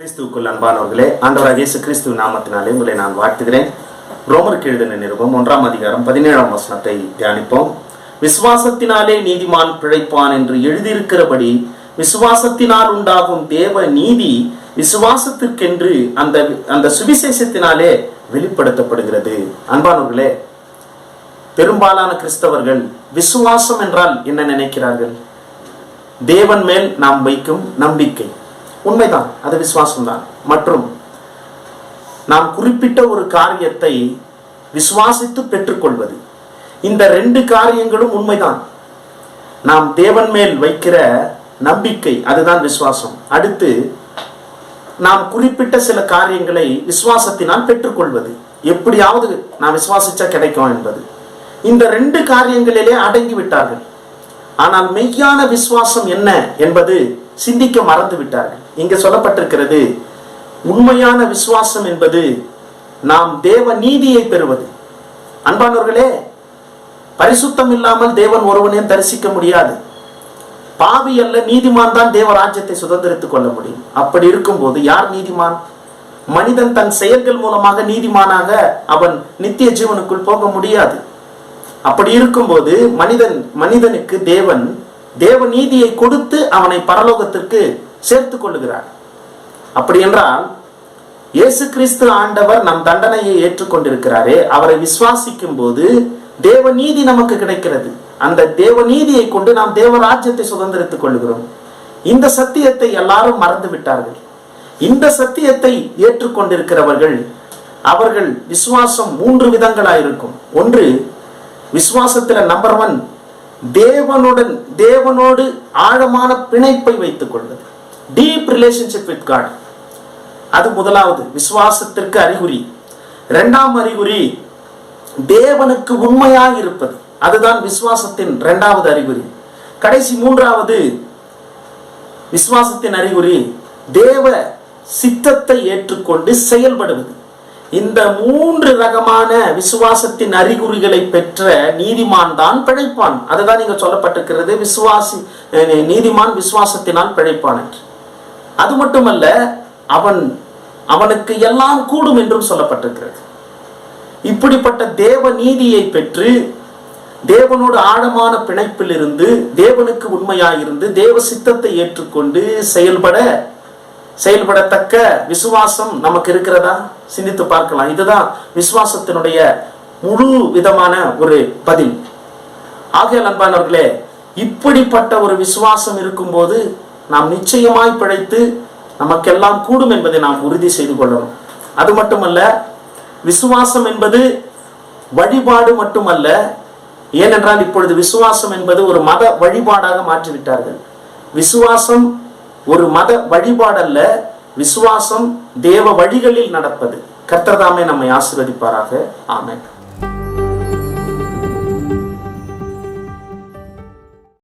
கிறிஸ்துவுக்குள் அன்பானவர்களே ஆண்டவராக இயேசு கிறிஸ்துவ நாமத்தினாலே உங்களை நான் வாழ்த்துகிறேன். ரோமருக்கு எழுதின நிருபம் ஒன்றாம் அதிகாரம் பதினேழாம் வசனத்தை தியானிப்போம். விசுவாசத்தினாலே நீதிமான் பிழைப்பான் என்று எழுதியிருக்கிறபடி விசுவாசத்தினால் உண்டாகும் தேவ நீதி விசுவாசத்திற்கென்று அந்த அந்த சுவிசேஷத்தினாலே வெளிப்படுத்தப்படுகிறது. அன்பானவர்களே பெரும்பாலான கிறிஸ்தவர்கள் விசுவாசம் என்றால் என்ன நினைக்கிறார்கள்? தேவன் மேல் நாம் வைக்கும் நம்பிக்கை. உண்மைதான் அது விசுவாசம்தான். மற்றும் நாம் குறிப்பிட்ட ஒரு காரியத்தை விசுவாசித்து பெற்றுக்கொள்வது இந்த ரெண்டு காரியங்களும் உண்மைதான். நாம் தேவன் மேல் வைக்கிற நம்பிக்கை அதுதான் விசுவாசம். அடுத்து நாம் குறிப்பிட்ட சில காரியங்களை விசுவாசத்தினால் பெற்றுக்கொள்வது. எப்படியாவது நான் விசுவாசிச்சா கிடைக்கும் என்பது. இந்த ரெண்டு காரியங்களிலே அடங்கி விட்டார்கள் ஆனால் மெய்யான விசுவாசம் என்ன என்பது சிந்திக்க மறந்து விட்டார்கள். இங்க சொல்லப்பட்டிருக்கிறது உண்மையான விசுவாசம் என்பது நாம் தேவ நீதியை பெறுவது. அன்பானவர்களே பரிசுத்தம் இல்லாமல் தேவன் ஒருவனையும் தரிசிக்க முடியாது. பாவி அல்ல நீதிமான் தான் தேவ ராஜ்யத்தை சுதந்திரித்துக் கொள்ள முடியும். அப்படி இருக்கும்போது யார் நீதிமான்? மனிதன் தன் செயல்கள் மூலமாக நீதிமானாக அவன் நித்திய ஜீவனுக்குள் போக முடியாது. அப்படி இருக்கும்போது மனிதன் மனிதனுக்கு தேவன் தேவ நீதியை கொடுத்து அவனை பரலோகத்திற்கு சேர்த்து கொள்ளுகிறார். அப்படி என்றால் இயேசு கிறிஸ்து ஆண்டவர் நம் தண்டனையை ஏற்றுக்கொண்டிருக்கிறாரே அவரை விசுவாசிக்கும் போது தேவ நீதி நமக்கு கிடைக்கிறது. அந்த தேவ நீதியை கொண்டு நாம் தேவராஜ்யத்தை சுதந்திரித்துக் கொள்கிறோம் இந்த சத்தியத்தை எல்லாரும் மறந்து விட்டார்கள். இந்த சத்தியத்தை ஏற்றுக்கொண்டிருக்கிறவர்கள் அவர்கள் விசுவாசம் மூன்று விதங்களாயிருக்கும். ஒன்று விசுவாசத்துல நம்பர் ஒன் தேவனுடன் தேவனோடு ஆழமான பிணைப்பை வைத்துக் கொள்வது. டீப் ரிலேஷன்ஷிப் வித் காட் அது முதலாவது விசுவாசத்திற்கு அறிகுறி. இரண்டாம் அறிகுறி தேவனுக்கு உண்மையாக இருப்பது. அதுதான் விசுவாசத்தின் இரண்டாவது அறிகுறி. கடைசி மூன்றாவது விசுவாசத்தின் அறிகுறி தேவ சித்தத்தை ஏற்றுக்கொண்டு செயல்படுவது. இந்த மூன்று ரகமான விசுவாசத்தின் அறிகுறிகளை பெற்ற நீதிமான் தான் பிழைப்பான். அதுதான் இங்க சொல்லப்பட்டிருக்கிறது. விசுவாசி நீதிமான் விசுவாசத்தினால் பிழைப்பான் என்று. அது மட்டுமல்ல அவன் அவனுக்கு எல்லாம் கூடும் என்றும் சொல்லப்பட்டிருக்கிறது. இப்படிப்பட்ட தேவ நீதியை பெற்று தேவனோடு ஆழமான பிணைப்பில் இருந்து தேவனுக்கு உண்மையாயிருந்து தேவ சித்தத்தை ஏற்றுக்கொண்டு செயல்பட செயல்படத்தக்க விசுவாசம் நமக்கு இருக்கிறதா? சிந்தித்து பார்க்கலாம். இதுதான் விசுவாசத்தினுடைய முழு விதமான ஒரு பதில். ஆகிய அன்பானவர்களே இப்படிப்பட்ட ஒரு விசுவாசம் இருக்கும்போது நாம் நிச்சயமாய் பிழைத்து நமக்கெல்லாம் கூடும் என்பதை நாம் உறுதி செய்து கொள்ளணும். அது மட்டுமல்ல விசுவாசம் என்பது வழிபாடு மட்டுமல்ல ஏனென்றால் இப்பொழுது விசுவாசம் என்பது ஒரு மத வழிபாடாக மாற்றிவிட்டார்கள். விசுவாசம் ஒரு மத வழிபாடல்ல விசுவாசம் தேவ வழிகளில் நடப்பது. கர்த்தர்தாமே நம்மை ஆசிர்வதிப்பாராக. ஆமேன்.